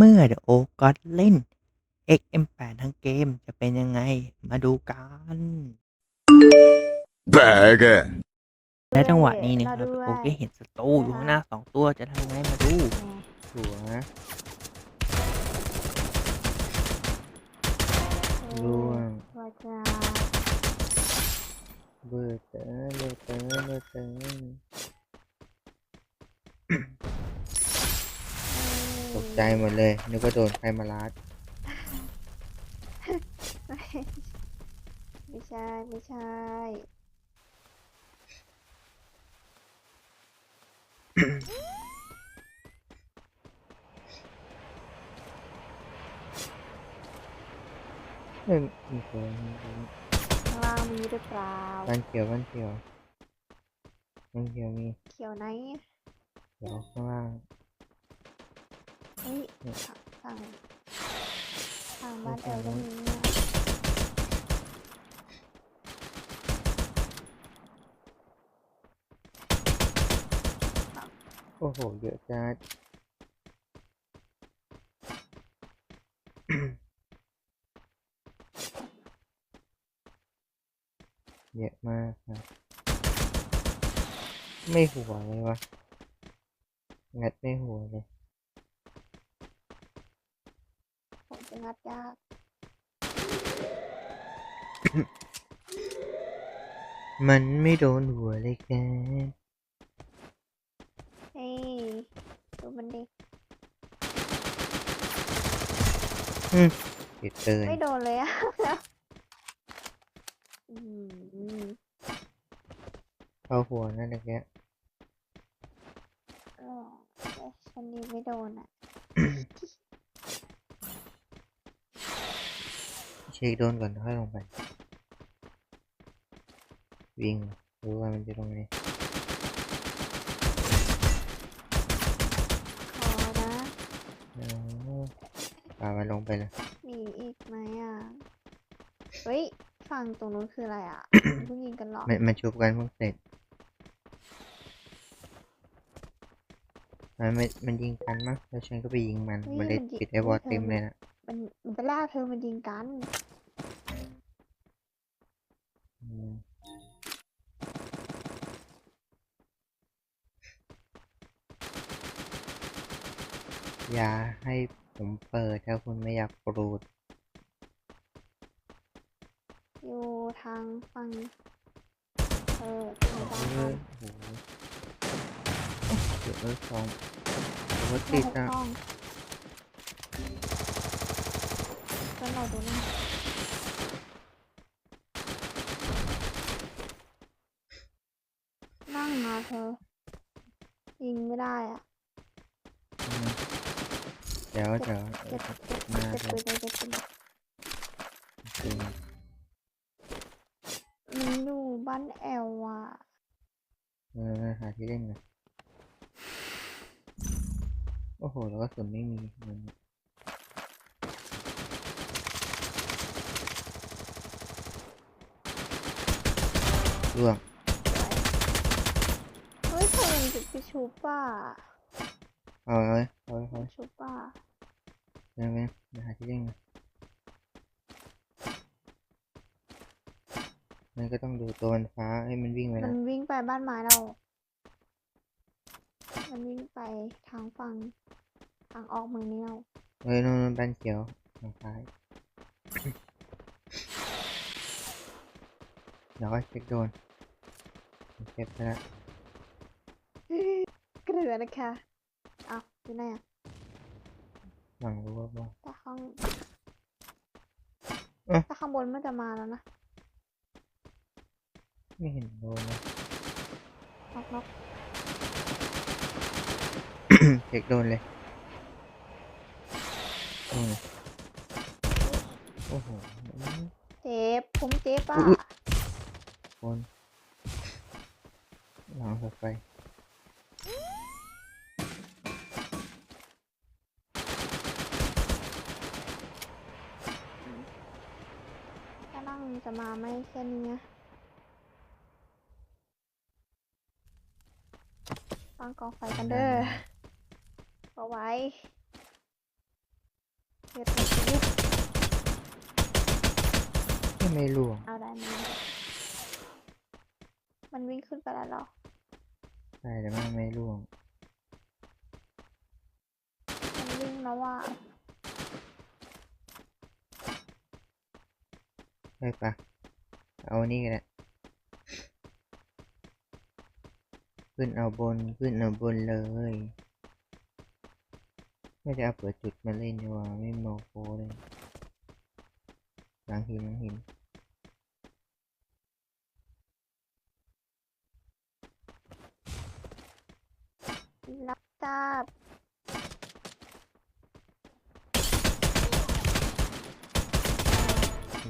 เมื่อ The Old God เล่น XM8 ทั้งเกมจะเป็นยังไงมาดูกัน Bäge. และจังหวะนี้นะคเรารับด้วยโอเคเห็นศัตรูอยู่ข้างหน้าสองตัวจะทำยังไงมาดูหัวร่วงว่าจะเบอร์เตอร์เบอร์เตอร์เบอร์เตอร์ตก ใจหมดเลย นึกว่าโดนใครมาลัดไม่ใช่ ไม่ใช่เฮ้ยมีคนข้างล่างมีหรือเปล่าบ้านเขียวบ้านเขียวบ้านเขียวมีเขียวไหนเขียวข้างล่างเฮ้ยฝั่งฝั่งบ้านแอลก็มีเนี่ยโอ้โห เยอะจัดเยอะมากครับไม่หัวเลยวะงัดไม่หัวเลย ผมจะ งัดยาก มันไม่โดนหัวเลยแกเฮ้ยดูมันดิเกิดเกินไม่โดนเลยอะอืมเข้าหัวนั่นแหละแกอ๋อเอ๊ะฉันดีไม่โดนอะ เช็คโดนก่อนค่อยลงไป วิ่งรู้ว่ามันจะลงไหนขอนะเอาปามันลงไปเลยมีอีกไหมอะ เฮ้ย ฝั่งตรงนู้นคืออะไรอะ เพิ่งยิงกันเหรอมันมันชุบกันเพิ่งเสร็จมันไม่มันยิงกันมั้งแล้วฉันก็ไปยิงมันเฮ้ยมันเลยมันยิงปิดไอ้บอลเฮ้ยเต็มเธอเลยนะ มันมันไปล่าเธอมันยิงกันอืมอย่าให้ผมเปิดถ้าคุณไม่อยากปรูด อยู่ทางฝั่งเออทางด้านเอนั้อนโอ้โหเดี๋ยวเออสองรถในติดหกอะ ห้อง ก็เราดูนะนั่งมาเธอยิงไม่ได้อะอืมเดี๋ยวเดี๋ยวเก็บเก็บเก็บมาเก็บเดี๋ยวปืนเลยเก็บปืนเลยจริงมันอยู่บ้านแอลอะเออหาที่เล่นหน่อยโอ้โห แล้วก็สุนไม่มีมัน ร่วงเฮ้ยเธอยังจะไปชูป่ะเอาเลยเอาเลยเอาเลยชูป่ะเร็วๆเดี๋ยวหาที่เล่นหน่อยมันก็ต้องดูตัวมันฟ้าให้มันวิ่งไปมันะนวิ่งไปบ้านไม้เรา มันวิ่งไปทางฝั่งทางออกเมืองนี้เราเฮ้ยนู่นๆบ้านเขียวทางซ้าย เดี๋ยวก็เช็คโดน เช็คไปละเกลือนะคะอ้าวอยู่ไหนอะหวังรู้ว่าบ่แต่ข้างเอ๊ะแต่ข้างบนมันจะมาแล้วนะ ไม่เห็นโดนเลยนอกนอกเช็คโดนเลยอืมโอ้โห เจ็บ ผมเจ็บอะอุ๊ยคน หลังหัวไฟจะนั่งจะมาไหมแค่นี้อะตั้งกองไฟกันเด้อเอาไว้เยอะเลยชีวิตก็ไม่ล่วงเอาได้ไหมมันวิ่งขึ้นไปแล้วเหรอใช่แต่ว่าไม่ล่วงมันวิ่งแล้วว่าไปปะเอานี่ก็ได้ขึ้นเอาบนขึ้นเอาบนเลยไม่ได้เอาเปิดจุดมาเล่นดีกว่าไม่โมโฟเลยหลังหินหลังหิน รับทราบ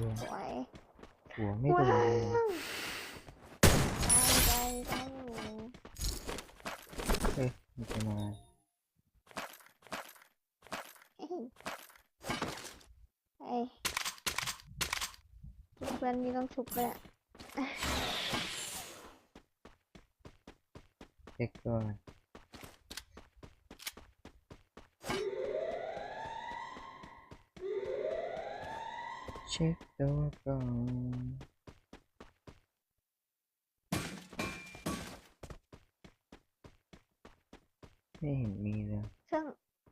ล่วง สวย หัวไม่โดนว้าเลวยได้ได้ได้อยู่เฮ้ยมันจะมาเอ้ยเอ้ยชุบเพื่อนนี่ต้องชุบเลยอะเช็คก่อน เช็คตัวก่อนไม่เห็นมีเลยเครื่อง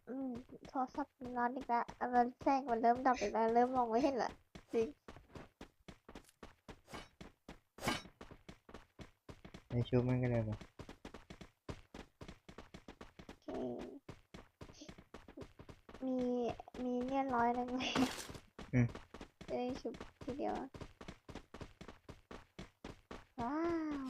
อืมโทรศัพท์ร้อนอีกแล้วอะมันแจ้งมันเริ่มดับอีกแล้วเริ่มมองไม่เห็นละจริงในชุบมันก็ได้ปะโอเคมีมีเลี่ยนร้อยหนึ่งไหม อืมจะได้ ชุบทีเดียว ว้าว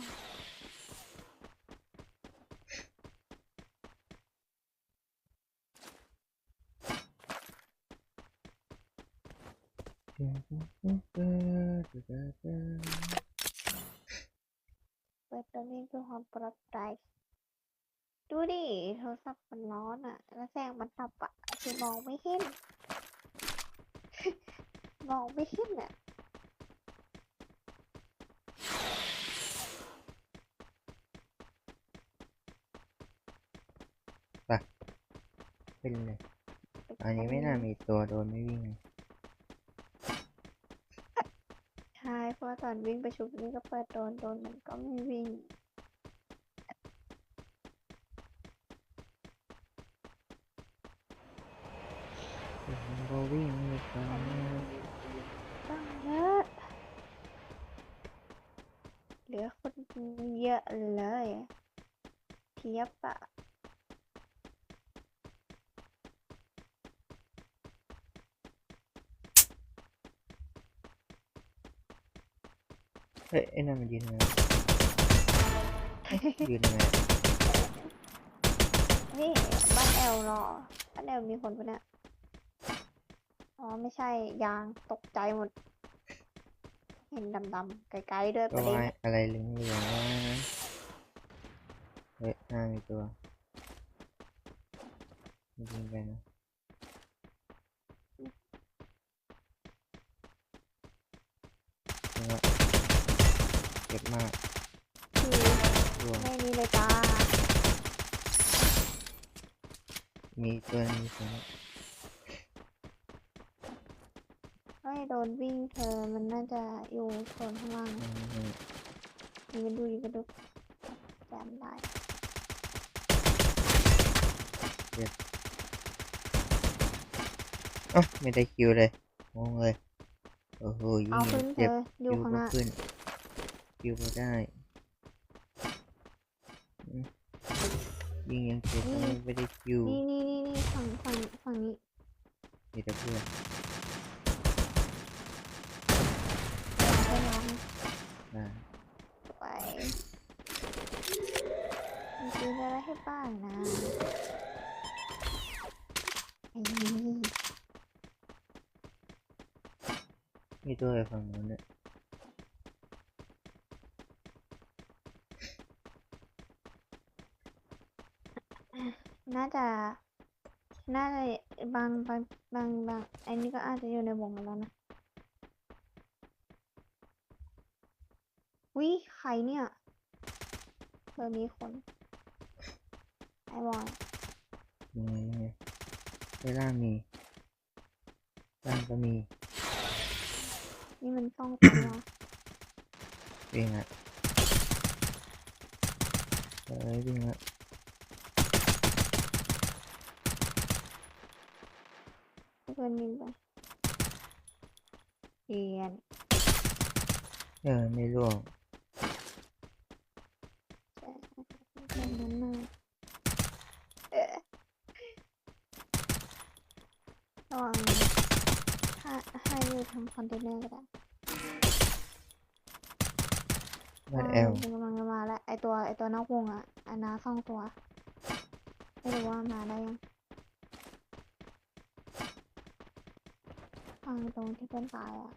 เปิดตัวนี้เพื่อความปลอดภัยดูดิโทรศัพท์มันร้อนอะ แล้วแสงมันดับอะคือมองไม่เห็น มองไม่เห็นอะเป็นเลยอันนี้ไม่น่ามีตัวโดนไม่วิ่งเลยใช่เพราะว่าตอนวิ่งไปชุบนี่ก็เปิดโดนโดนมันก็ไม่วิ่งมันก็วิ่งเลยครับ ต้องเยอะเหลือคน เยอะเลยเพียบอะเฮ้ยไอ้นั่นมันยืนทำไมเอ๊ะยืนทำไมนี่บ้านแอลรอบ้านแอลมีคนปะเนี่ยอ๋อไม่ใช่ยางตกใจหมด เห็นดำๆไกลๆด้วยก็ประเด็นว่าอะไรเหลืองเหลืองๆว่าเฮ้ยหน้ามีตัวไม่ยิงไปนะแล้วเจ็บมากคือตัวไม่นี่เลยจ้ามีตัวหนึงมีตัวหนึง ไม่ โดนวิ่งเธอมันน่าจะอยู่โซนข้างล่างอืนะมอืมยิงกันดูยิงกันดูจำได้เอ้าไม่ได้คิวเลยงงเลยโอ้โหยิเอางขึ้นเธเจ็บออยู่คิวข้างก็หน้าขึ้นคิวก็ได้อืมยิงยังเจ็บก็ไม่ได้คิวนี่นี่นี่นี่ฝั่งฝั่งฝั่งนี้ มีแต่เพื่อน ไปลองนะไปมีซื้ออะไรให้บ้างนะไอ้นี่มีตัวอะไรฝั่งนู้นเนี่ยน่าจะ น่าจะบางบางบางบางไอ้นี่ก็อาจจะอยู่ในวงแล้วนะ วิใครเนี่ย เธอมีคน ไอวอนมีไงเวลามีบ้านก็มี นี่มันต้องตัววิ่งอะเอ้ยวิ่งอะเพื่อนยิงไปเรียนเออไม่ร่วง แบบนั้นน่ะเออระวังถ้าให้อยู่ทำคอนเทนเนอร์ก็ได้บ้านใช่แอลมันกำลังจะมาแล้วไอตัวไอตัวนอกวงอะอันนาสองตัว ไม่รู้ว่ามาได้ยังฟังตรงที่เป็นตายอะ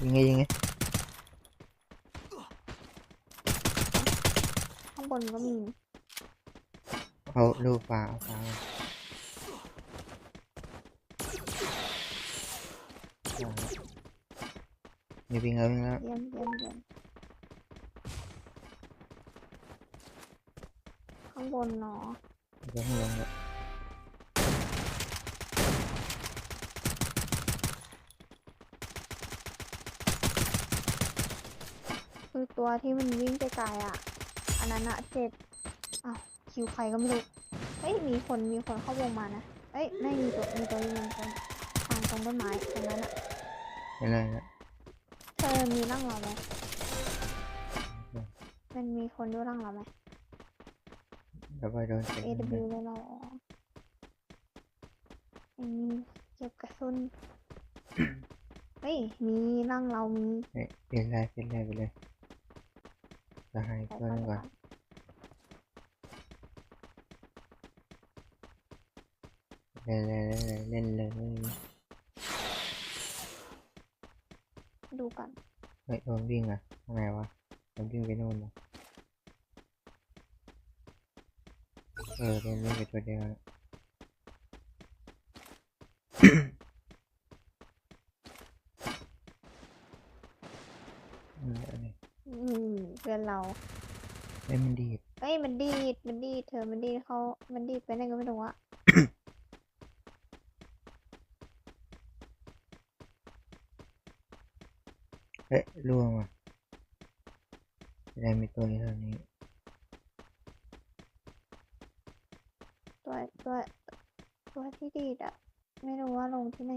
ยิงไงยิงไงข้างบนก็มีเอาลูกปลาเอาปลามาอ่ามีวิ่งแล้ววิ่งแล้วเยี่ยมเยี่ยมเยี่ยมข้างบนเนาะ เดี๋ยวข้างลงแล้ว คือตัวที่มันวิ่งไกลๆอะ อันนั้นอะเจ็บอ้าวคิวใครก็ไม่รู้ เฮ้ย มีคน มีคนเข้าวงมานะ เอ้ยไม่มีตัว มีตัวยิงตรงทางตรงต้นไม้ตรงนั้นอะไม่ได้แล้วเธอมีร่างเราไหมมันมีคนดูร่างเราไหมแล้วก็โดนเจ็บ AW เลยเหรออันนี้เก็บกระสุน เฮ้ย มีร่างเรามีเฮ้ยเปลี่ยนลายเปลี่ยนลายไปเลย จะให้ไปเพื่อนก่อนก่อนเล่นเลยเล่นเลยเล่นเลยเล่นเลยดูกันเฮ้ยโดนวิ่งอะทำไงวะโดนวิ่งไปโน่นเหรอเออโดนวิ่งไปตัวเดียวอะ อืมเออ อืม เพื่อนเราเฮ้ยมันดีดเอ้ยมันดีดมันดีดเธอมันดีดเขามันดีดไปไหนก็ไม่รู้อะเฮ้ยล่วงว่ะได้มีตัวนี้เท่านี้ ตัวตัวตัวที่ดีดอะไม่รู้ว่าลงที่ไหน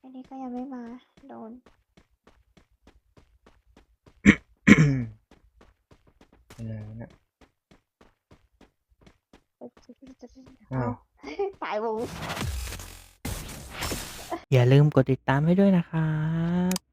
อันนี้ก็ยังไม่มาโดน อะไรวะเนี่ยเอาอ้าวตายวงอย่าลืมกดติดตามให้ด้วยนะครับ